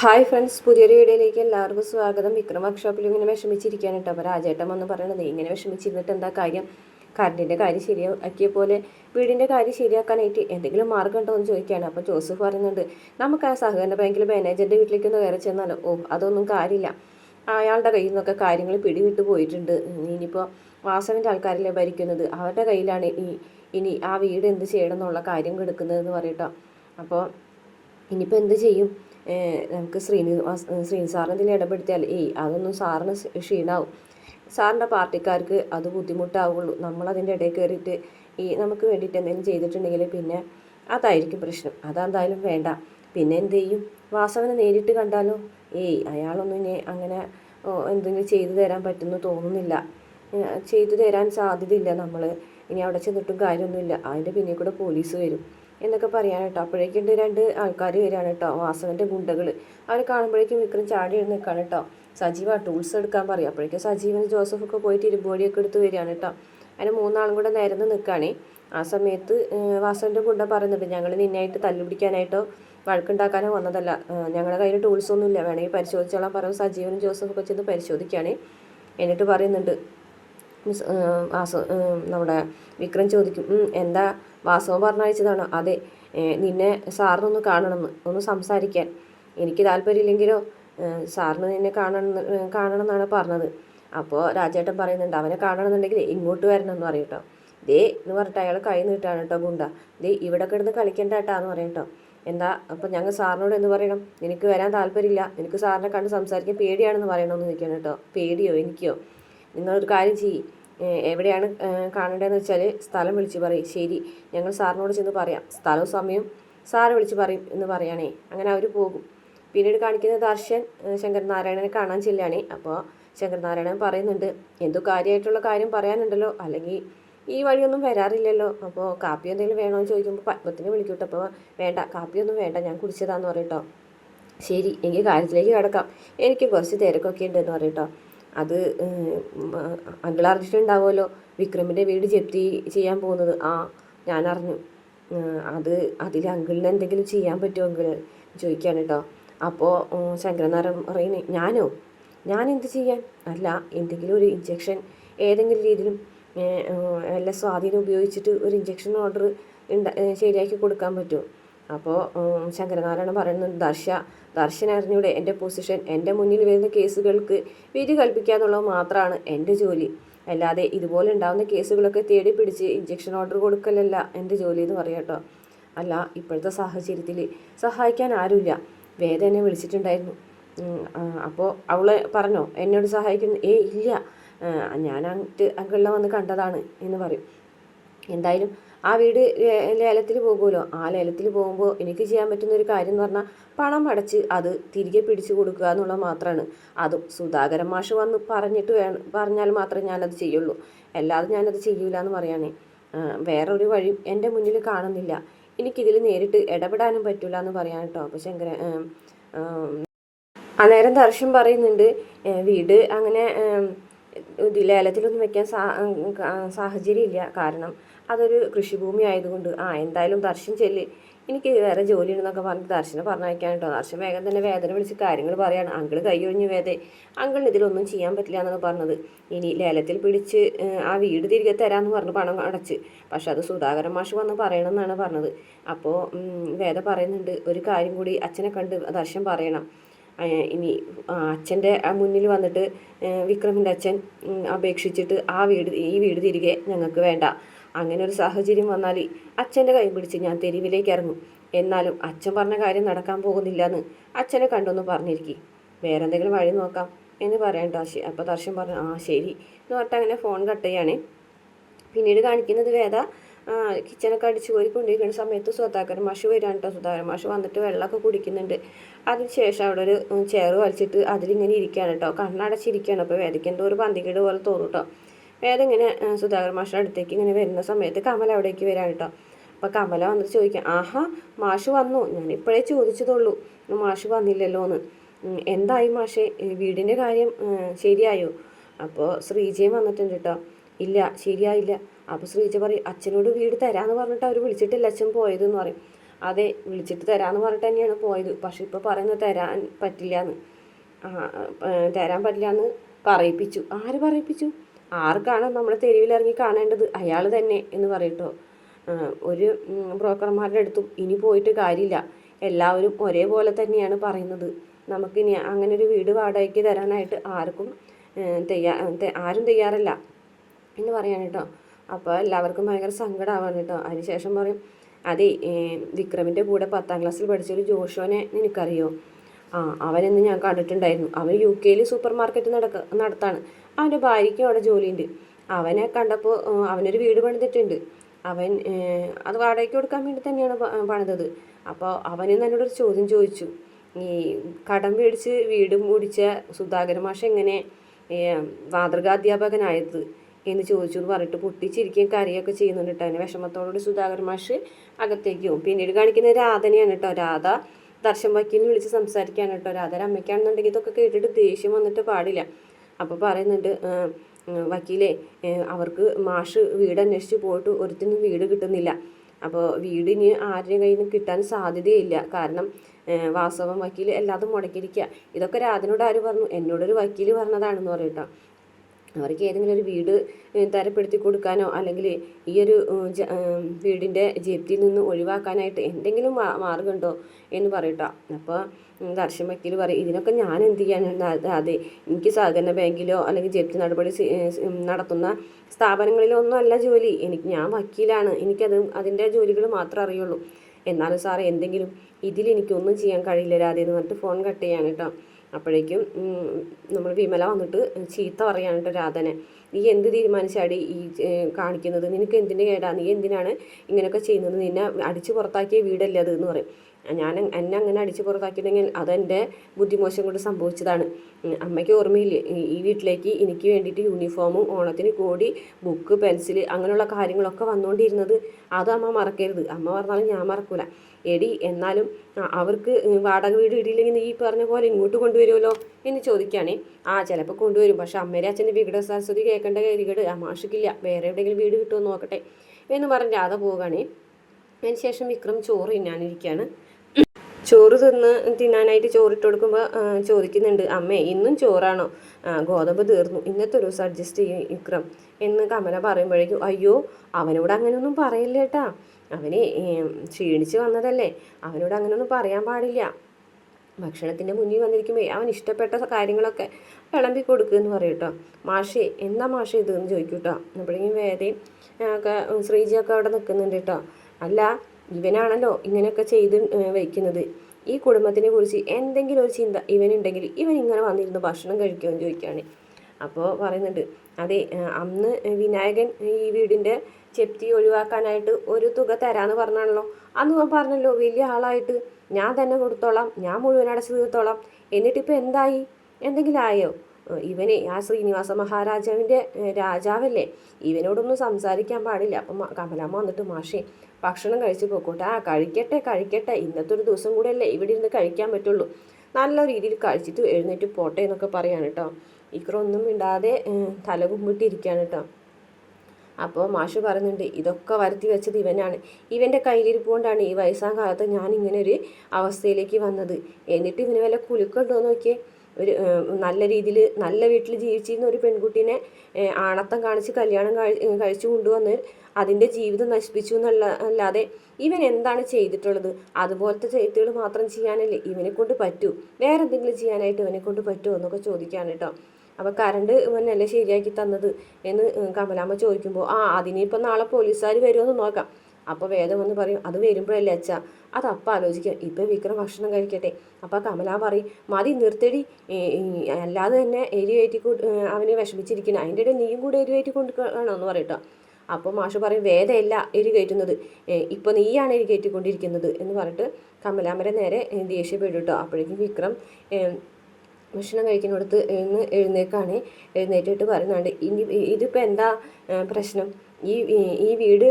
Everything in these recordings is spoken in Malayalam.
ഹായ് ഫ്രണ്ട്സ് പുതിയൊരു വീഡിയോയിലേക്ക് എല്ലാവർക്കും സ്വാഗതം. വിക്രം വർക്ക്ഷോപ്പിൽ ഇങ്ങനെ വിഷമിച്ചിരിക്കാൻ കേട്ടോ. അപ്പോൾ രാജേട്ടൻ എന്ന് പറയണത് ഇങ്ങനെ വിഷമിച്ചിരുന്നിട്ട് എന്താ കാര്യം? കറണ്ടിന്റെ കാര്യം ശരിയാക്കിയ പോലെ വീടിന്റെ കാര്യം ശരിയാക്കാനായിട്ട് എന്തെങ്കിലും മാർഗം ഉണ്ടോ എന്ന് ചോദിക്കുകയാണ്. അപ്പോൾ ജോസഫ് പറയുന്നുണ്ട് നമുക്ക് ആ സഹകരണ ബാങ്കിൽ മാനേജറിന്റെ വീട്ടിലേക്ക് ഒന്ന് കയറി ചെന്നാലോ? ഓ അതൊന്നും കാര്യമില്ല. അയാളുടെ കയ്യിൽ നിന്നൊക്കെ കാര്യങ്ങൾ പിടിവിട്ട് പോയിട്ടുണ്ട്. ഇനിയിപ്പോൾ വാസവിന്റെ ആൾക്കാരല്ലേ ഭരിക്കുന്നത്? അവരുടെ കയ്യിലാണ് ഈ ഇനി ആ വീട് എന്ത് ചെയ്യണം എന്നുള്ള കാര്യം കിടക്കുന്നതെന്ന് പറയട്ടോ. അപ്പോൾ ഇനിയിപ്പോൾ എന്ത് ചെയ്യും? നമുക്ക് ശ്രീനിവാസ് ശ്രീനി സാറിന് ഇതിൽ ഇടപെടുത്തിയാൽ ഏയ് അതൊന്നും സാറിന് ക്ഷീണാവും. സാറിന്റെ പാർട്ടിക്കാർക്ക് അത് ബുദ്ധിമുട്ടാവുള്ളൂ. നമ്മളതിന്റെ ഇടയിൽ കയറിയിട്ട് ഈ നമുക്ക് വേണ്ടിയിട്ട് എന്തെങ്കിലും ചെയ്തിട്ടുണ്ടെങ്കിൽ പിന്നെ അതായിരിക്കും പ്രശ്നം. അതെന്തായാലും വേണ്ട. പിന്നെ എന്ത് ചെയ്യും? വാസവനെ നേരിട്ട് കണ്ടാലോ? ഏയ് അയാളൊന്നും ഇനി അങ്ങനെ എന്തെങ്കിലും ചെയ്തു തരാൻ പറ്റുമെന്ന് തോന്നുന്നില്ല. ചെയ്തു തരാൻ സാധ്യതയില്ല നമ്മൾ ഇനി അവിടെ ചെന്നിട്ടും കാര്യമൊന്നുമില്ല. അതിന്റെ പിന്നിൽ കൂടെ പോലീസ് വരും. എന്നൊക്കെ പറയാൻ കേട്ടോ. അപ്പോഴേക്കുണ്ട് രണ്ട് ആൾക്കാർ വരികയാണ് കേട്ടോ വാസവന്റെ ഗുണ്ടകൾ അവർ കാണുമ്പോഴേക്കും വിക്രം ചാടി എഴുതി നിൽക്കുകയാണ് കേട്ടോ. സജീവ ടൂൾസ് എടുക്കാൻ പറയും. അപ്പോഴേക്കും സജീവൻ ജോസഫൊക്കെ പോയിട്ട് ഇരുമ്പോടിയൊക്കെ എടുത്ത് വരികയാണ് കേട്ടോ. അതിന് മൂന്നാളും കൂടെ നേരം നിൽക്കുകയാണേ. ആ സമയത്ത് വാസവന്റെ ഗുണ്ട പറയുന്നുണ്ട് ഞങ്ങൾ നിന്നായിട്ട് തല്ലുപിടിക്കാനായിട്ടോ വഴക്കുണ്ടാക്കാനോ വന്നതല്ല. ഞങ്ങളുടെ കയ്യിൽ ടൂൾസ് ഒന്നും ഇല്ല വേണമെങ്കിൽ പരിശോധിച്ചോളാം പറയും സജീവനും ജോസഫൊക്കെ ചെന്ന് പരിശോധിക്കുകയാണേ. എന്നിട്ട് പറയുന്നുണ്ട് മിസ് വാസു നമ്മുടെ വിക്രം ചോദിക്കും എന്താ വാസവൻ പറഞ്ഞയച്ചതാണോ? അതെ നിന്നെ സാറിനൊന്ന് കാണണമെന്ന് ഒന്ന് സംസാരിക്കാൻ. എനിക്ക് താല്പര്യമില്ലെങ്കിലോ സാറിന് നിന്നെ കാണണം കാണണം എന്നാണ് പറഞ്ഞത്. അപ്പോൾ രാജേട്ടൻ പറയുന്നുണ്ട് അവനെ കാണണമെന്നുണ്ടെങ്കിൽ ഇങ്ങോട്ട് വരണം എന്ന് പറയും കേട്ടോ ദേ എന്ന് പറഞ്ഞിട്ട് അയാൾ കൈ നീട്ടാണ് കേട്ടോ ഗുണ്ട. ദേ ഇവിടെ കിടന്ന് കളിക്കേണ്ട കേട്ടാ എന്ന് പറയും കേട്ടോ എന്താ അപ്പം ഞങ്ങൾ സാറിനോട് എന്ന് പറയണം? നിനക്ക് വരാൻ താല്പര്യമില്ല. നിനക്ക് സാറിനെ കണ്ട് സംസാരിക്കാൻ പേടിയാണെന്ന് പറയണമെന്ന് ചോദിക്കണം കേട്ടോ പേടിയോ? എനിക്കോ? നിങ്ങളൊരു കാര്യം ചെയ്യ്. എവിടെയാണ് കാണേണ്ടതെന്ന് വെച്ചാൽ സ്ഥലം വിളിച്ച് പറയും. ശരി ഞങ്ങൾ സാറിനോട് ചെന്ന് പറയാം. സ്ഥലവും സമയവും സാറ് വിളിച്ച് പറയും എന്ന് പറയുകയാണേ അങ്ങനെ അവർ പോകും. പിന്നീട് കാണിക്കുന്നത് ദർശൻ ശങ്കരനാരായണനെ കാണാൻ ചെല്ലുകയാണേ. അപ്പോൾ ശങ്കരനാരായണൻ പറയുന്നുണ്ട് എന്തോ കാര്യമായിട്ടുള്ള കാര്യം പറയാനുണ്ടല്ലോ. അല്ലെങ്കിൽ ഈ വഴിയൊന്നും വരാറില്ലല്ലോ. അപ്പോൾ കാപ്പി എന്തെങ്കിലും വേണോ എന്ന് ചോദിക്കുമ്പോൾ പത്മത്തിനെ വിളിക്കൂട്ടോ അപ്പോൾ വേണ്ട കാപ്പിയൊന്നും വേണ്ട. ഞാൻ കുടിച്ചതാന്ന് പറയട്ടോ ശരി എങ്കിൽ കാര്യത്തിലേക്ക് കിടക്കാം. എനിക്ക് കുറച്ച് തിരക്കൊക്കെ ഉണ്ടെന്ന് പറയട്ടോ അത് അങ്കിൾ അറിഞ്ഞിട്ടുണ്ടാവുമല്ലോ വിക്രമിന്റെ വീട് ജപ്തി ചെയ്യാൻ പോകുന്നത്. ആ ഞാൻ അറിഞ്ഞു അത് അതിൽ അങ്കിളിന് എന്തെങ്കിലും ചെയ്യാൻ പറ്റുമോ അങ്കിൾ ചോദിക്കുകയാണ് കേട്ടോ. അപ്പോൾ ശങ്കരനാരായണൻ പറയുന്നേ ഞാനോ? ഞാൻ എന്ത് ചെയ്യാൻ? അല്ല എന്തെങ്കിലും ഒരു ഇഞ്ചക്ഷൻ ഏതെങ്കിലും രീതിയിലും എല്ലാ സ്വാധീനം ഉപയോഗിച്ചിട്ട് ഒരു ഇഞ്ചക്ഷൻ ഓർഡർ ശരിയാക്കി കൊടുക്കാൻ പറ്റുമോ? അപ്പോൾ ശങ്കരനാരായണൻ പറയുന്നത് ദർശ ദർശനറിഞ്ഞൂടെ എന്റെ പൊസിഷൻ എന്റെ മുന്നിൽ വരുന്ന കേസുകൾക്ക് വിധി കൽപ്പിക്കുക എന്നുള്ളത് മാത്രമാണ് എന്റെ ജോലി. അല്ലാതെ ഇതുപോലെ ഉണ്ടാകുന്ന കേസുകളൊക്കെ തേടി പിടിച്ച് ഇഞ്ചക്ഷൻ ഓർഡർ കൊടുക്കലല്ല എന്റെ ജോലി എന്ന് പറയാം കേട്ടോ. അല്ല ഇപ്പോഴത്തെ സാഹചര്യത്തിൽ സഹായിക്കാൻ ആരുമില്ല. വേദ എന്നെ വിളിച്ചിട്ടുണ്ടായിരുന്നു. അപ്പോൾ അവൾ പറഞ്ഞോ എന്നോട് സഹായിക്കുന്നു? ഏ ഇല്ല. ഞാൻ അങ്ങോട്ട് വന്ന് കണ്ടതാണ് എന്ന് പറയും. എന്തായാലും ആ വീട് ലേലത്തിൽ പോകുമല്ലോ. ആ ലേലത്തിൽ പോകുമ്പോൾ എനിക്ക് ചെയ്യാൻ പറ്റുന്ന ഒരു കാര്യം എന്ന് പറഞ്ഞാൽ പണം അടച്ച് അത് തിരികെ പിടിച്ചു കൊടുക്കുക എന്നുള്ളത് മാത്രമാണ് അതും സുധാകരൻ മാഷ് വന്ന് പറഞ്ഞിട്ട് വേണം പറഞ്ഞാൽ മാത്രമേ ഞാനത് ചെയ്യുള്ളൂ. അല്ലാതെ ഞാനത് ചെയ്യൂല എന്ന് പറയുകയാണേ വേറൊരു വഴിയും എന്റെ മുന്നിൽ കാണുന്നില്ല. എനിക്കിതിൽ നേരിട്ട് ഇടപെടാനും പറ്റില്ല എന്ന് പറയാൻ കേട്ടോ. അപ്പോൾ ശങ്കര അന്നേരം ദർശൻ പറയുന്നുണ്ട് വീട് അങ്ങനെ ലേലത്തിലൊന്നും വെക്കാൻ സാഹചര്യം ഇല്ല കാരണം അതൊരു കൃഷിഭൂമി ആയതുകൊണ്ട് ആ എന്തായാലും ദർശൻ ചെല്ലി. എനിക്ക് വേറെ ജോലി ഉണ്ടെന്നൊക്കെ പറഞ്ഞ് ദർശനെ പറഞ്ഞയക്കാൻ കേട്ടോ. ദർശൻ വേഗം തന്നെ വേദന വിളിച്ച് കാര്യങ്ങൾ പറയാണ്. അങ്കിൾ കൈയൊഴിഞ്ഞു വേദേ അങ്കിളിന് ഇതിലൊന്നും ചെയ്യാൻ പറ്റില്ല എന്നാണ് പറഞ്ഞത്. ഇനി ലേലത്തിൽ പിടിച്ച് ആ വീട് തിരികെ തരാമെന്ന് പറഞ്ഞ് പണം അടച്ച്. പക്ഷെ അത് സുധാകരൻ മാഷ് വന്ന് പറയണമെന്നാണ് പറഞ്ഞത്. അപ്പോൾ വേദ പറയുന്നുണ്ട് ഒരു കാര്യം കൂടി അച്ഛനെ കണ്ട് ദർശൻ പറയണം. ഇനി അച്ഛന്റെ മുന്നിൽ വന്നിട്ട് വിക്രമിന്റെ അച്ഛൻ അപേക്ഷിച്ചിട്ട് ആ വീട് ഈ വീട് തിരികെ ഞങ്ങൾക്ക് വേണ്ട. അങ്ങനെ ഒരു സാഹചര്യം വന്നാൽ അച്ഛന്റെ കൈ പിടിച്ച് ഞാൻ തെരുവിലേക്ക് ഇറങ്ങും. എന്നാലും അച്ഛൻ പറഞ്ഞ കാര്യം നടക്കാൻ പോകുന്നില്ല എന്ന് അച്ഛനെ കണ്ടൊന്ന് പറഞ്ഞിരിക്കി. വേറെ എന്തെങ്കിലും വഴി നോക്കാം എന്ന് പറയാൻ ദർശി അപ്പോൾ ദർശൻ പറഞ്ഞു ആ ശരി. എന്ന് പറഞ്ഞിട്ട് അങ്ങനെ ഫോൺ കട്ട് ചെയ്യാണ്. പിന്നീട് കാണിക്കുന്നത് വേദ കിച്ചനൊക്കെ അടിച്ച് കോരി കൊണ്ടിരിക്കുന്ന സമയത്ത് സുധാകരൻ മാഷ് വരികയാണ് കേട്ടോ സുധാകരൻ മാഷ് വന്നിട്ട് വെള്ളമൊക്കെ കുടിക്കുന്നുണ്ട്. അതിനുശേഷം അവിടെ ഒരു ചെയർ വലിച്ചിട്ട് അതിലിങ്ങനെ ഇരിക്കുകയാണ് കേട്ടോ കണ്ണടച്ചിരിക്കുകയാണ് അപ്പോൾ വേദയ്ക്ക് എന്തോ ഒരു പന്തികേട് പോലെ തോന്നും കേട്ടോ വേദ ഇങ്ങനെ സുധാകർ മാഷിന്റെ അടുത്തേക്ക് ഇങ്ങനെ വരുന്ന സമയത്ത് കമല അവിടേക്ക് വരാൻ കേട്ടോ അപ്പോൾ കമല വന്നിട്ട് ചോദിക്കാം ആഹാ മാഷ് വന്നു. ഞാനിപ്പോഴേ ചോദിച്ചതുള്ളൂ. മാഷ് വന്നില്ലല്ലോ എന്ന് എന്തായി മാഷേ? വീടിന്റെ കാര്യം ശരിയായോ? അപ്പോൾ ശ്രീജയും വന്നിട്ടുണ്ട് കേട്ടോ ഇല്ല ശരിയായില്ല. അപ്പോൾ ശ്രീജ പറയും അച്ഛനോട് വീട് തരാമെന്ന് പറഞ്ഞിട്ട് അവർ വിളിച്ചിട്ടില്ല. അച്ഛൻ പോയതെന്ന് പറയും. അതെ വിളിച്ചിട്ട് തരാമെന്ന് പറഞ്ഞിട്ട് തന്നെയാണ് പോയത്. പക്ഷെ ഇപ്പോൾ പറയുന്നത് തരാൻ പറ്റില്ല എന്ന് തരാൻ പറ്റില്ല എന്ന് പറയിപ്പിച്ചു. ആര് പറയിപ്പിച്ചു? ആർക്കാണ് നമ്മൾ തെരുവിലിറങ്ങി കാണേണ്ടത്? അയാൾ തന്നെ എന്ന് പറയട്ടോ. ഒരു ബ്രോക്കർമാരുടെ അടുത്തും ഇനി പോയിട്ട് കാര്യമില്ല. എല്ലാവരും ഒരേപോലെ തന്നെയാണ് പറയുന്നത്. നമുക്കിനി അങ്ങനെ ഒരു വീട് വാടകയ്ക്ക് തരാനായിട്ട് ആർക്കും തയ്യാ ആരും തയ്യാറല്ല എന്ന് പറയാൻ കേട്ടോ. അപ്പോൾ എല്ലാവർക്കും ഭയങ്കര സങ്കടമാവാണ് കേട്ടോ. അതിനുശേഷം പറയും അതെ വിക്രമിന്റെ കൂടെ പത്താം ക്ലാസ്സിൽ പഠിച്ചൊരു ജോഷോനെ നിനക്കറിയോ? ആ അവനെന്ന് ഞാൻ കണ്ടിട്ടുണ്ടായിരുന്നു. അവൻ യു കെയിൽ സൂപ്പർ മാർക്കറ്റ് നടക്ക നടത്താണ്. അവന്റെ ഭാര്യയ്ക്കും അവിടെ ജോലിയുണ്ട്. അവനെ കണ്ടപ്പോൾ അവനൊരു വീട് പണിതിട്ടുണ്ട്. അവൻ അത് വാടകയ്ക്ക് കൊടുക്കാൻ വേണ്ടി തന്നെയാണ് പണിതത്. അപ്പോൾ അവനും എന്നോടൊരു ചോദ്യം ചോദിച്ചു. ഈ കടം പേടിച്ച് വീട് മുടിച്ച സുധാകര മാഷ എങ്ങനെ മാതൃകാധ്യാപകനായത് എന്ന് ചോദിച്ചു എന്ന് പറഞ്ഞിട്ട് പൊട്ടിച്ചിരിക്കുകയും കറിയൊക്കെ ചെയ്യുന്നുണ്ട് കേട്ടോ. അതിന് വിഷമത്തോടുകൂടി സുധാകര മാഷ് അകത്തേക്ക് പോകും. പിന്നീട് കാണിക്കുന്ന രാധനയാണ് കേട്ടോ. രാധ ദർശൻ വക്കീലിനെ വിളിച്ച് സംസാരിക്കുകയാണ് കേട്ടോ. രാധ അമ്മയ്ക്കാണെന്നുണ്ടെങ്കിൽ ഇതൊക്കെ കേട്ടിട്ട് ദേഷ്യം വന്നിട്ട് പാടില്ല. അപ്പോൾ പറയുന്നുണ്ട് വക്കീലെ അവർക്ക് മാഷ് വീട് അന്വേഷിച്ച് പോയിട്ട് ഒരുത്തിനും വീട് കിട്ടുന്നില്ല. അപ്പോൾ വീടിന് ആരുടെ കയ്യിൽ നിന്ന് കിട്ടാൻ സാധ്യതയില്ല. കാരണം വാസവം വക്കീൽ എല്ലാതും മുടക്കിയിരിക്കുക ഇതൊക്കെ രാജനോട് ആര് പറഞ്ഞു? എന്നോടൊരു വക്കീൽ പറഞ്ഞതാണെന്ന് പറയട്ടോ അവർക്ക് ഏതെങ്കിലും ഒരു വീട് തരപ്പെടുത്തി കൊടുക്കാനോ അല്ലെങ്കിൽ ഈ ഒരു വീടിന്റെ ജപ്തിയിൽ നിന്ന് ഒഴിവാക്കാനായിട്ട് എന്തെങ്കിലും മാർഗമുണ്ടോ എന്ന് പറയട്ടോ. അപ്പോൾ ദർശൻ വ്യക്തിയിൽ പറയും ഇതിനൊക്കെ ഞാൻ എന്ത് ചെയ്യാനാണ്? അതെ എനിക്ക് സഹകരണ ബാങ്കിലോ അല്ലെങ്കിൽ ജപ്തി നടപടി നടത്തുന്ന സ്ഥാപനങ്ങളിലോ ഒന്നും അല്ല ജോലി. എനിക്ക് ഞാൻ വക്കീലാണ്. എനിക്കത് അതിന്റെ ജോലികൾ മാത്രമേ അറിയുള്ളൂ. എന്നാലും സാറേ എന്തെങ്കിലും ഇതിൽ എനിക്കൊന്നും ചെയ്യാൻ കഴിയില്ല രാധേ എന്ന് പറഞ്ഞിട്ട് ഫോൺ കട്ട് ചെയ്യാൻ കേട്ടോ. അപ്പോഴേക്കും നമ്മൾ വിമല വന്നിട്ട് ചീത്ത പറയാണ് കേട്ടോ രാധനെ. നീ എന്ത് തീരുമാനിച്ചാടി ഈ കാണിക്കുന്നത്? നിനക്ക് എന്തിന്റെ കേടാ? നീ എന്തിനാണ് ഇങ്ങനെയൊക്കെ ചെയ്യുന്നത്? നിന്നെ അടിച്ചു പുറത്താക്കിയ വീടല്ലേ അത്? എന്ന് പറയും. ഞാൻ എന്നെ അങ്ങനെ അടിച്ചു പുറത്താക്കിയിട്ടുണ്ടെങ്കിൽ അതെന്റെ ബുദ്ധിമോശം കൊണ്ട് സംഭവിച്ചതാണ്. അമ്മയ്ക്ക് ഓർമ്മയില്ലേ? ഈ വീട്ടിലേക്ക് എനിക്ക് വേണ്ടിയിട്ട് യൂണിഫോമും ഓണത്തിന് കൂടി ബുക്ക് പെൻസിൽ അങ്ങനെയുള്ള കാര്യങ്ങളൊക്കെ വന്നുകൊണ്ടിരുന്നത്. അത് അമ്മ മറക്കരുത്. അമ്മ പറഞ്ഞാലും ഞാൻ മറക്കൂല. എടി എന്നാലും അവർക്ക് വാടക വീട് ഇടിയില്ലെങ്കിൽ നീ പറഞ്ഞ പോലെ ഇങ്ങോട്ട് കൊണ്ടുവരുമല്ലോ എന്ന് ചോദിക്കുകയാണേ ആ ചിലപ്പോൾ കൊണ്ടുവരും. പക്ഷേ അമ്മേരെ അച്ഛന്റെ വികട സരസ്വതി കേൾക്കേണ്ട ഗതികേട് അമാഷിക്കില്ല വേറെ എവിടെയെങ്കിലും വീട് കിട്ടുമോ നോക്കട്ടെ എന്ന് പറഞ്ഞ് രാധ പോവുകയാണേ. അതിന് ശേഷം വിക്രം ചോറ് തിന്നാനിരിക്കുകയാണ്. ചോറ് തിന്ന് തിന്നാനായിട്ട് ചോറിട്ട് കൊടുക്കുമ്പോൾ ചോദിക്കുന്നുണ്ട് അമ്മേ ഇന്നും ചോറാണോ? ഗോതമ്പ് തീർന്നു. ഇന്നത്തെ ഒരു ദിവസം അഡ്ജസ്റ്റ് ചെയ്യും വിക്രം എന്ന് കമല പറയുമ്പോഴേക്കും അയ്യോ അവനോട് അങ്ങനെയൊന്നും പറയില്ലേട്ടാ അവന് ക്ഷീണിച്ച് വന്നതല്ലേ. അവനോട് അങ്ങനെയൊന്നും പറയാൻ പാടില്ല. ഭക്ഷണത്തിന്റെ മുന്നിൽ വന്നിരിക്കുമ്പോൾ അവൻ ഇഷ്ടപ്പെട്ട കാര്യങ്ങളൊക്കെ വിളമ്പി കൊടുക്കുമെന്ന് പറയും കേട്ടോ മാഷേ എന്താ മാഷേ എന്ന് ചോദിക്കും കേട്ടോ അപ്പോഴേക്കും വേദയും ഒക്കെ ശ്രീജിയൊക്കെ അവിടെ നിൽക്കുന്നുണ്ട് കേട്ടോ അല്ല ഇവനാണല്ലോ ഇങ്ങനെയൊക്കെ ചെയ്ത് വയ്ക്കുന്നത് ഈ കുടുംബത്തിനെ കുറിച്ച് എന്തെങ്കിലും ഒരു ചിന്ത ഇവനുണ്ടെങ്കിൽ ഇവൻ ഇങ്ങനെ വന്നിരുന്ന് ഭക്ഷണം കഴിക്കുമെന്ന് ചോദിക്കുകയാണ് അപ്പോൾ പറയുന്നുണ്ട് അതെ അന്ന് വിനായകൻ ഈ വീടിന്റെ ചെപ്തി ഒഴിവാക്കാനായിട്ട് ഒരു തുക തരാമെന്ന് പറഞ്ഞാണല്ലോ. അന്ന് ഞാൻ പറഞ്ഞല്ലോ വലിയ ആളായിട്ട് ഞാൻ തന്നെ കൊടുത്തോളാം ഞാൻ മുഴുവൻ അടച്ചു തീർത്തോളാം. എന്നിട്ടിപ്പോൾ എന്തായി? എന്തെങ്കിലും ആയോ? ഇവനെ ആ ശ്രീനിവാസ മഹാരാജാവിന്റെ രാജാവല്ലേ? ഇവനോടൊന്നും സംസാരിക്കാൻ പാടില്ല. അപ്പം കമലാമ്മ വന്നിട്ട് മാഷേ ഭക്ഷണം കഴിച്ച് പോക്കോട്ടെ. ആ കഴിക്കട്ടെ കഴിക്കട്ടെ. ഇന്നത്തെ ഒരു ദിവസം കൂടെ അല്ലേ ഇവിടെ ഇരുന്ന് കഴിക്കാൻ പറ്റുള്ളൂ. നല്ല രീതിയിൽ കഴിച്ചിട്ട് എഴുന്നേറ്റ് പോട്ടെ എന്നൊക്കെ പറയാണ് കേട്ടോ ഇക്കറൊന്നും ഇടാതെ തല കുമ്പിട്ടിരിക്കുകയാണ് കേട്ടോ അപ്പോൾ മാഷ് പറയുന്നുണ്ട് ഇതൊക്കെ വരുത്തി വെച്ചത് ഇവനാണ്. ഇവന്റെ കയ്യിലിരിപ്പ് കൊണ്ടാണ് ഈ വയസ്സാം കാലത്ത് ഞാൻ ഇങ്ങനെ ഒരു അവസ്ഥയിലേക്ക് വന്നത്. എന്നിട്ട് ഇവന് വല്ല കുലുക്കുണ്ടോ നോക്കിയേ. ഒരു നല്ല രീതിയിൽ നല്ല വീട്ടിൽ ജീവിച്ചിരുന്ന ഒരു പെൺകുട്ടീനെ ആണത്തം കാണിച്ച് കല്യാണം കഴിച്ചു കൊണ്ടുവന്ന് അതിന്റെ ജീവിതം നശിപ്പിച്ചു എന്നുള്ള അല്ലാതെ ഇവൻ എന്താണ് ചെയ്തിട്ടുള്ളത്? അതുപോലത്തെ ചെയ്തുകൾ മാത്രം ചെയ്യാനല്ലേ ഇവനെ കൊണ്ട് പറ്റൂ. വേറെ എന്തെങ്കിലും ചെയ്യാനായിട്ട് ഇവനെ കൊണ്ട് പറ്റുമോ എന്നൊക്കെ ചോദിക്കാൻ കേട്ടോ. അപ്പോൾ കറണ്ട് ഇവനല്ലേ ശരിയാക്കി തന്നത് എന്ന് കമലാമ്മ ചോദിക്കുമ്പോൾ ആ അതിനിപ്പോൾ നാളെ പോലീസുകാർ വരുമെന്ന് നോക്കാം. അപ്പോൾ വേദം വന്ന് പറയും അത് വരുമ്പോഴല്ലേ അച്ഛ? അത് അപ്പം ആലോചിക്കാം ഇപ്പം വിക്രം ഭക്ഷണം കഴിക്കട്ടെ. അപ്പോൾ കമല പറയും മതി നിർത്തടി. അല്ലാതെ തന്നെ എരിവേറ്റി അവനെ വിഷമിച്ചിരിക്കണം അതിന്റെ ഇടയിൽ നീയും കൂടെ എരിവേറ്റി കൊണ്ട് എന്ന് പറയട്ടോ അപ്പോൾ മാഷ് പറയും വേദയല്ല എരി കയറ്റുന്നത്. ഇപ്പോൾ നീയാണ് എരി കയറ്റിക്കൊണ്ടിരിക്കുന്നത്. എന്ന് പറഞ്ഞിട്ട് കമലാമരെ നേരെ ദേഷ്യപ്പെടും കേട്ടോ അപ്പോഴേക്കും വിക്രം ഭക്ഷണം കഴിക്കുന്നിടത്ത് ഇന്ന് എഴുന്നേക്കാണ് എഴുന്നേറ്റിട്ട് പറയുന്നുണ്ട്. ഇനി ഇതിപ്പോൾ എന്താ പ്രശ്നം? ഈ ഈ വീട്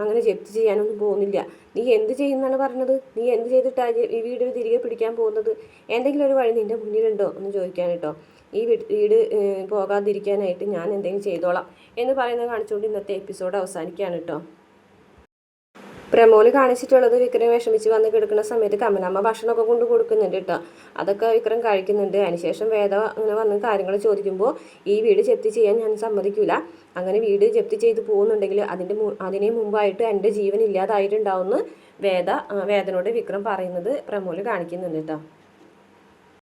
അങ്ങനെ ജപ്തി ചെയ്യാനൊന്നും പോകുന്നില്ല. നീ എന്ത് ചെയ്യുന്നാണ് പറഞ്ഞത്? നീ എന്ത് ചെയ്തിട്ടാണ് ഈ വീട് തിരികെ പിടിക്കാൻ പോകുന്നത്? എന്തെങ്കിലും ഒരു വഴി നിന്റെ മുന്നിലുണ്ടോ? എന്ന് ചോദിക്കാൻ കേട്ടോ. ഈ വീട് പോകാതിരിക്കാനായിട്ട് ഞാൻ എന്തെങ്കിലും ചെയ്തോളാം എന്ന് പറയുന്നത് കാണിച്ചുകൊണ്ട് ഇന്നത്തെ എപ്പിസോഡ് അവസാനിക്കുകയാണ് കേട്ടോ. പ്രമോൽ കാണിച്ചിട്ടുള്ളത് വിക്രം വിഷമിച്ച് വന്ന് കിടക്കുന്ന സമയത്ത് കമലമ്മ ഭക്ഷണമൊക്കെ കൊണ്ട് കൊടുക്കുന്നുണ്ട് കേട്ടോ. അതൊക്കെ വിക്രം കഴിക്കുന്നുണ്ട്. അതിനുശേഷം വേദ അങ്ങനെ വന്ന് കാര്യങ്ങൾ ചോദിക്കുമ്പോൾ ഈ വീട് ജപ്തി ചെയ്യാൻ ഞാൻ സമ്മതിക്കില്ല അങ്ങനെ വീട് ജപ്തി ചെയ്ത് പോകുന്നുണ്ടെങ്കിൽ അതിന്റെ അതിന് മുമ്പായിട്ട് എന്റെ ജീവൻ ഇല്ലാതായിട്ടുണ്ടാവുമെന്ന് വേദ വേദനോട് വിക്രം പറയുന്നത് പ്രമോൽ കാണിക്കുന്നുണ്ട് കേട്ടോ.